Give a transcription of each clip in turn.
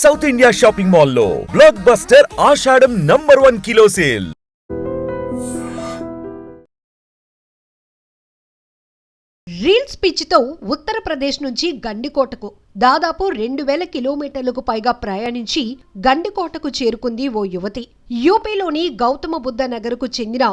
South India shopping మాల్లో blockbuster ఆషాఢం number one kilo sale reels పిచ్చితో Uttar Pradesh నుంచి గండికోటకు దాదాపు రెండు వేల కిలోమీటర్లకు పైగా ప్రయాణించి గండికోటకు చేరుకుంది ఓ యువతి. యూపీలోని గౌతమ బుద్ధ నగర్కు చెందిన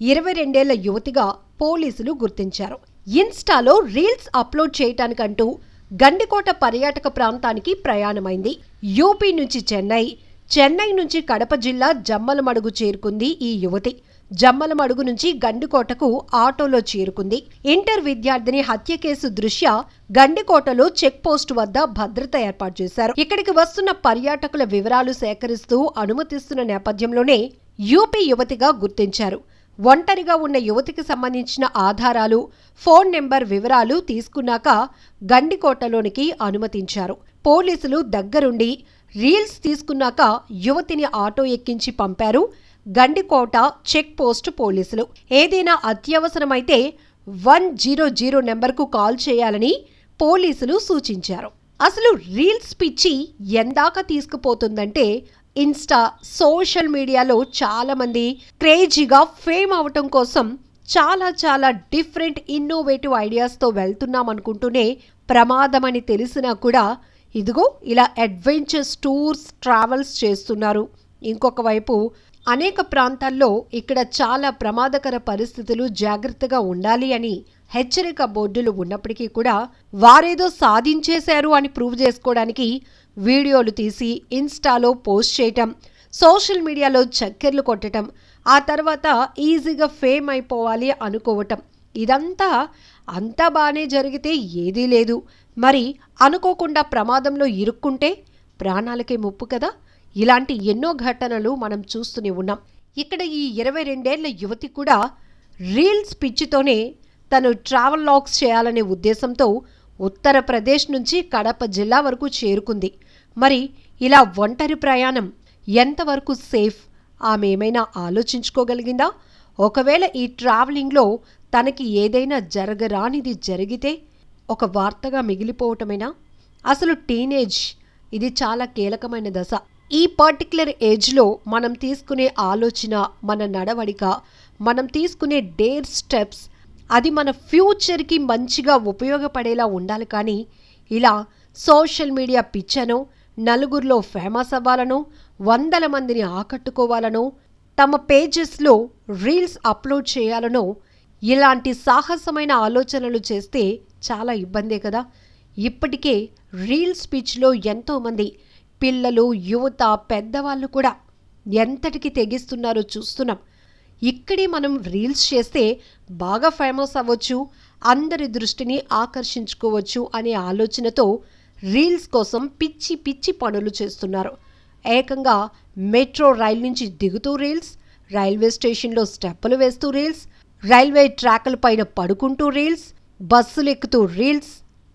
ఇరవై రెండేళ్ళ యువతిగా పోలీసులు గుర్తించారు. ఇన్స్టాలో రీల్స్ అప్లోడ్ చేయటానికంటూ గండికోట పర్యాటక ప్రాంతానికి ప్రయాణమైంది. యూపీ నుంచి చెన్నై చెన్నై నుంచి కడప జిల్లా జమ్మలమడుగు చేరుకుంది ఈ యువతి. జమ్మలమడుగు నుంచి గండికోటకు ఆటోలో చేరుకుంది. ఇంటర్ విద్యార్థిని హత్య కేసు దృష్ట్యా గండికోటలో చెక్ పోస్ట్ వద్ద భద్రత ఏర్పాటు చేశారు. ఇక్కడికి వస్తున్న పర్యాటకుల వివరాలు సేకరిస్తూ అనుమతిస్తున్న నేపథ్యంలోనే యూపీ యువతిగా గుర్తించారు. ఒంటరిగా ఉన్న యువతికి సంబంధించిన ఆధారాలు ఫోన్ నెంబర్ వివరాలు తీసుకున్నాక గండికోటలోనికి అనుమతించారు. పోలీసులు దగ్గరుండి రీల్స్ తీసుకున్నాక యువతిని ఆటో ఎక్కించి పంపారు. గండికోట చెక్ పోస్ట్ పోలీసులు. ఏదైనా అత్యవసరమైతే వన్ జీరో జీరో నెంబర్కు కాల్ చేయాలని పోలీసులు సూచించారు. అసలు రీల్స్ పిచ్చి ఎందాక తీసుకుపోతుందంటే ఇన్స్టా సోషల్ మీడియాలో చాలామంది క్రేజీగా ఫేమ్ అవటం కోసం చాలా చాలా డిఫరెంట్ ఇన్నోవేటివ్ ఐడియాస్తో వెళ్తున్నాం అనుకుంటూనే ప్రమాదమని తెలిసినా కూడా ఇదిగో ఇలా అడ్వెంచర్స్ టూర్స్ ట్రావెల్స్ చేస్తున్నారు. ఇంకొక వైపు అనేక ప్రాంతాల్లో ఇక్కడ చాలా ప్రమాదకర పరిస్థితులు జాగ్రత్తగా ఉండాలి అని హెచ్చరిక బోర్డులు ఉన్నప్పటికీ కూడా వారేదో సాధించేశారు అని ప్రూవ్ చేసుకోవడానికి వీడియోలు తీసి ఇన్స్టాలో పోస్ట్ చేయటం సోషల్ మీడియాలో చక్కెర్లు కొట్టడం ఆ తర్వాత ఈజీగా ఫేమ్ అయిపోవాలి అనుకోవటం. ఇదంతా అంతా బాగానే జరిగితే ఏదీ లేదు. మరి అనుకోకుండా ప్రమాదంలో ఇరుక్కుంటే ప్రాణాలకే ముప్పు కదా? ఇలాంటి ఎన్నో ఘటనలు మనం చూస్తూనే ఉన్నాం. ఇక్కడ ఈ ఇరవై రెండేళ్ళ యువతి కూడా రీల్స్ పిచ్చితోనే తను ట్రావెల్ లాగ్స్ చేయాలనే ఉద్దేశంతో ఉత్తరప్రదేశ్ నుంచి కడప జిల్లా వరకు చేరుకుంది. మరి ఇలా ఒంటరి ప్రయాణం ఎంతవరకు సేఫ్? ఆమె ఏమైనా ఆలోచించుకోగలిగిందా? ఒకవేళ ఈ ట్రావెలింగ్లో తనకి ఏదైనా జరగరానిది జరిగితే ఒక వార్తగా మిగిలిపోవటమేనా? అసలు టీనేజ్ ఇది చాలా కీలకమైన దశ. ఈ పర్టిక్యులర్ ఏజ్లో మనం తీసుకునే ఆలోచన మన నడవడిక మనం తీసుకునే డేర్ స్టెప్స్ అది మన ఫ్యూచర్కి మంచిగా ఉపయోగపడేలా ఉండాలి కానీ ఇలా సోషల్ మీడియా పిచ్చనో నలుగురిలో ఫేమస్ అవ్వాలనో వందల మందిని ఆకట్టుకోవాలనో తమ పేజెస్లో రీల్స్ అప్లోడ్ చేయాలనో ఇలాంటి సాహసమైన ఆలోచనలు చేస్తే చాలా ఇబ్బందే కదా. ఇప్పటికే రీల్స్ పిచ్లో ఎంతోమంది పిల్లలు యువత పెద్దవాళ్ళు కూడా ఎంతటికి తెగిస్తున్నారో చూస్తున్నాం. ఇక్కడే మనం రీల్స్ చేస్తే బాగా ఫేమస్ అవ్వచ్చు అందరి దృష్టిని ఆకర్షించుకోవచ్చు అనే ఆలోచనతో రీల్స్ కోసం పిచ్చి పిచ్చి పనులు చేస్తున్నారు. ఏకంగా మెట్రో రైల్ నుంచి దిగుతూ రీల్స్ రైల్వే స్టేషన్లో స్టెప్పులు వేస్తూ రీల్స్ రైల్వే ట్రాకుల పైన పడుకుంటూ రీల్స్ బస్సులు ఎక్కుతూ రీల్స్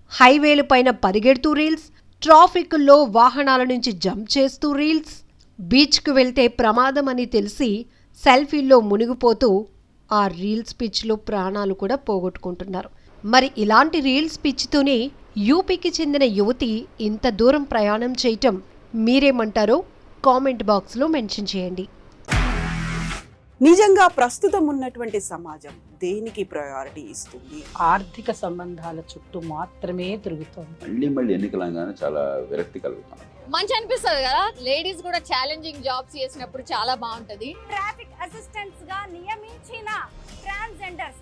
హైవేల పైన పరిగెడుతూ రీల్స్ ట్రాఫిక్లో వాహనాల నుంచి జంప్ చేస్తూ రీల్స్ బీచ్కు వెళ్తే ప్రమాదం అని తెలిసి సెల్ఫీల్లో మునిగిపోతూ ఆ రీల్స్ పిచ్లో ప్రాణాలు కూడా పోగొట్టుకుంటున్నారు. మరి ఇలాంటి రీల్స్ పిచ్చితోనే యూపీకి చెందిన యువతి ఇంత దూరం ప్రయాణం చేయటం మీరేమంటారో కామెంట్ బాక్స్లో మెన్షన్ చేయండి. నిజంగా ప్రస్తుతం ఉన్నటువంటి సమాజం దేనికి ప్రయారిటీ ఇస్తుంది? ఆర్థిక సంబంధాల చుట్టూ మాత్రమే తిరుగుతోంది. మళ్ళీ మళ్ళీ ఎన్నికలు అనగానే చాలా విరక్తి కలుగుతాం మంచి అనిపిస్తుంది కదా? లేడీస్ కూడా ఛాలెంజింగ్ జాబ్స్ చేసినప్పుడు చాలా బాగుంటది. ట్రాఫిక్ అసిస్టెంట్స్గా నియమించిన ట్రాన్స్జెండర్స్